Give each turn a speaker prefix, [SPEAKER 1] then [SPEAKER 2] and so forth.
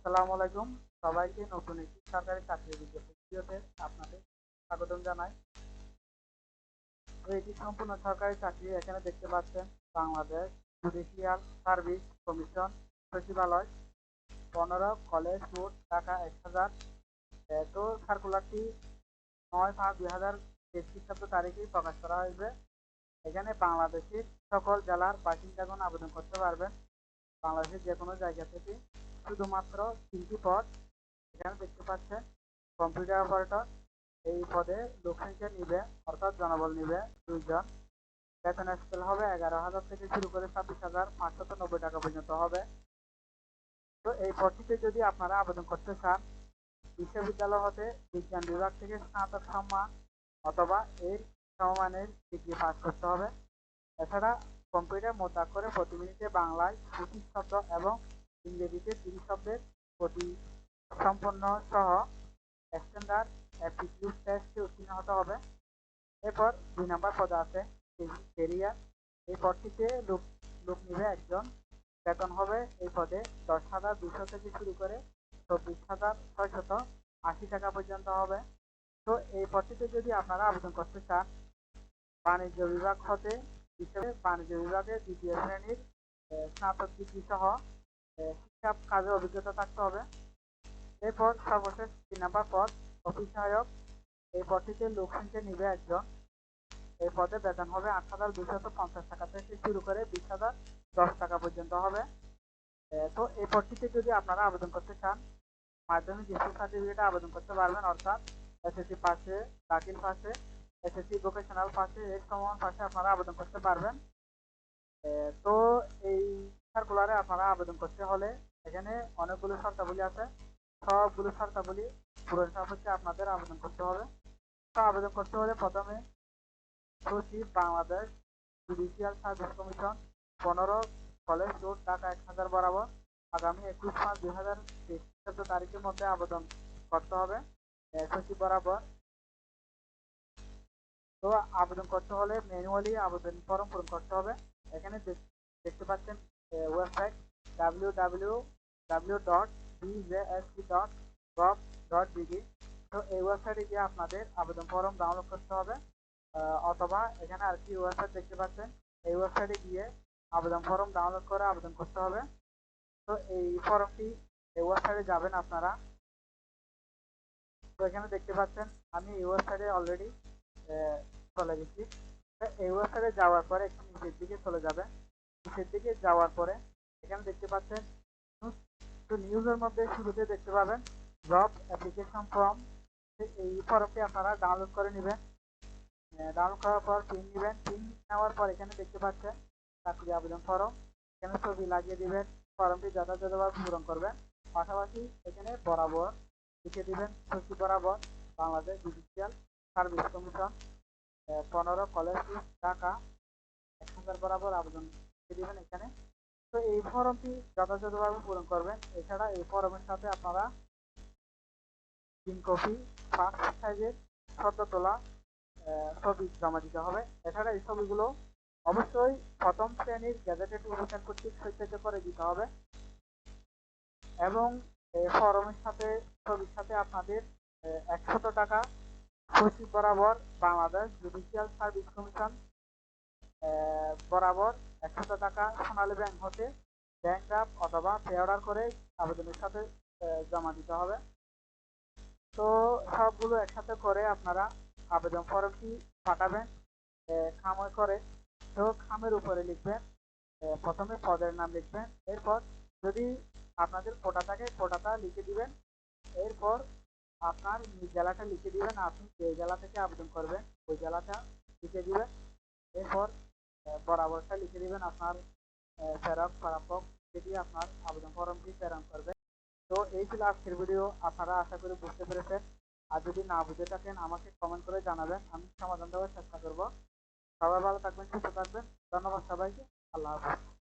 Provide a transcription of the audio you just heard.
[SPEAKER 1] আসসালামু আলাইকুম। সবাইকে নতুন একটি সরকারি চাকরির বিজ্ঞপ্তি ভিডিওতে আপনাদের স্বাগতম জানাই। তো এটি সম্পূর্ণ সরকারি চাকরি, এখানে দেখতে পাচ্ছেন বাংলাদেশ জুডিশিয়াল সার্ভিস কমিশন সচিবালয়, পনেরো কলেজ রোড, ঢাকা এক হাজার। তো সার্কুলারটি নয় পাঁচ দুই হাজার তেইশ খ্রিস্টাব্দ তারিখেই প্রকাশ করা হয়েছে। এখানে বাংলাদেশের সকল জেলার বাসিন্দাগণ আবেদন করতে পারবেন। বাংলাদেশের যে কোনো জায়গা থেকে শুধুমাত্র তিনটি পদ এখানে দেখতে পাচ্ছেন। কম্পিউটার অপারেটর, এই পদে লোকসংখ্যা নিবে, অর্থাৎ জনবল নিবে দুইজন। বেতন স্কেল হবে এগারো হাজার থেকে শুরু করে ছাব্বিশ হাজার পাঁচশত নব্বই টাকা পর্যন্ত হবে। তো এই পদটিতে যদি আপনারা আবেদন করতে চান, বিশ্ববিদ্যালয় হতে বিজ্ঞান বিভাগ থেকে স্নাতক সম্মান অথবা এই সমমানের ডিগ্রি পাস করতে হবে। এছাড়া কম্পিউটার মোদ্দা করে প্রতি মিনিটে বাংলায় পঁচিশ শব্দ এবং ইংরেজিতে তিরিশ শব্দের প্রতি সম্পন্ন সহ স্ট্যান্ডার্ড অ্যাপটিটিউড টেস্টে উত্তীর্ণ হতে হবে। এরপর দুই নম্বর পদে আছে কেরিয়ার এই পদটিতে লোক লোক নিবে একজন। বেতন হবে এই পদে দশ হাজার দুশো থেকে শুরু করে চব্বিশ হাজার ছয়শত আশি টাকা পর্যন্ত হবে। তো এই পদটিতে যদি আপনারা আবেদন করতে চান, বাণিজ্য বিভাগ হতে হিসেবে বাণিজ্য বিভাগে দ্বিতীয় শ্রেণির স্নাতক ডিগ্রি সহ হিসাব কাজে অভিজ্ঞতা থাকতে হবে। এরপর সর্বশেষ তিন নম্বর পদ অফিস সহায়ক এই পদটিতে লোক সংখ্যা নিবে একজন, এই পদে বেতন হবে আট হাজার দুশত পঞ্চাশ টাকা। থেকে শুরু করে বিশ হাজার দশ টাকা পর্যন্ত হবে। তো এই পদটিতে যদি আপনারা আবেদন করতে চান, মাধ্যমিক স্কুল সার্টিফিকেটে আবেদন করতে পারবেন, অর্থাৎ এসএসসি পাশে, দাখিল পাশে, এসএসসি ভোকেশনাল পাশে এর সমান পাশে আপনারা আবেদন করতে পারবেন। তো এই সার্কুলারে আপনারা আবেদন করতে হলে এখানে অনেকগুলো শর্তাবলী আছে। সবগুলো শর্তাবলী পূরণ সাপেক্ষে আপনাদের আবেদন করতে হবে। তো আবেদন করতে হলে প্রথমে সচিব, বাংলাদেশ জুডিশিয়াল সার্ভিস কমিশন, পনেরো কলেজ রোড, ঢাকা এক হাজার বরাবর আগামী একুশ পাঁচ দুই হাজার খ্রিস্টাব্দ তারিখের মধ্যে আবেদন করতে হবে। সচিব বরাবর। তো আবেদন করতে হলে ম্যানুয়ালি আবেদন ফর্ম পূরণ করতে হবে। এখানে দেখতে পাচ্ছেন ডট বিডি তো এই ওয়েবসাইটে গিয়ে আপনাদের আবেদন ফর্ম ডাউনলোড করতে হবে অথবা এখানে আর কি ওয়েবসাইট দেখতে পাচ্ছেন, এই ওয়েবসাইটে গিয়ে আবেদন ফর্ম ডাউনলোড করে আবেদন করতে হবে। তো এই ফর্মটি এই ওয়েবসাইটে যাবেন আপনারা। তো এখানে দেখতে পাচ্ছেন, আমি এই ওয়েবসাইটে অলরেডি চলে গেছি। এই ওয়েবসাইটে যাওয়ার পরে একটু নিচের দিকে চলে যাবে নিচের দিকে যাওয়ার পরে এখানে দেখতে পাচ্ছেন, তো নিউজের মধ্যে শুরুতে দেখতে পাবেন জব অ্যাপ্লিকেশন ফর্ম এই ফর্মটি আপনারা ডাউনলোড করে নেবেন। ডাউনলোড করার পর পিন নেবেন। পিন নেওয়ার পর এখানে দেখতে পাচ্ছেন চাকরি আবেদন ফর্ম এখানে ছবি লাগিয়ে দিবেন ফর্মটি যথাযথভাবে পূরণ করবেন। পাশাপাশি এখানে বরাবর লিখে দিবেন সচিব বরাবর বাংলাদেশ জুডিশিয়াল সার্ভিস কমিশন পনেরো কলেজ ঢাকা, এক হাজার বরাবর আবেদন দিবেন এখানে। তো এই ফর্মটি যথাযথভাবে পূরণ করবেন। এছাড়া এই ফর্মের সাথে আপনারা তিন কপি, পাঁচ সাইজের সদ্য তোলা ছবি জমা দিতে হবে। এছাড়া এই ছবিগুলো অবশ্যই প্রথম শ্রেণির গ্যাজেটেড অফিসার কর্তৃক সত্যায়িত করে দিতে হবে। এবং এই ফর্মের সাথে, ছবির সাথে আপনাদের একশত টাকা সচিব বরাবর বাংলাদেশ জুডিশিয়াল সার্ভিস কমিশন বরাবর একশত টাকা সোনালী ব্যাংক হতে ব্যাংক ড্রাফট অথবা পে অর্ডার করে আবেদনের সাথে জমা দিতে হবে। তো সবগুলো একসাথে করে আপনারা আবেদন ফর্মটি পাঠাবেন খামে করে। তো খামের উপরে লিখবেন প্রথমে পদের নাম লিখবেন, এরপর যদি আপনাদের কোটা থাকে কোটাটা লিখে দিবেন, এরপর আপনার জেলাটা লিখে দিবেন, আপনি যে জেলা থেকে আবেদন করবেন, ওই জেলাটা লিখে দিবেন, এরপর বরাবরটা লিখে দিবেন আপনার আহ, প্রেরক প্রাপক সেটি আপনার আবেদন ফর্মটি প্রেরণ করবে। তো এই ছিল আজকের ভিডিও আপনারা আশা করি বুঝতে পেরেছেন। আর যদি না বুঝে থাকেন আমাকে কমেন্ট করে জানাবেন আমি সমাধান দেওয়ার চেষ্টা করব। সবাই ভালো থাকবেন সুস্থ থাকবেন। ধন্যবাদ সবাইকে আল্লাহ হাফিজ।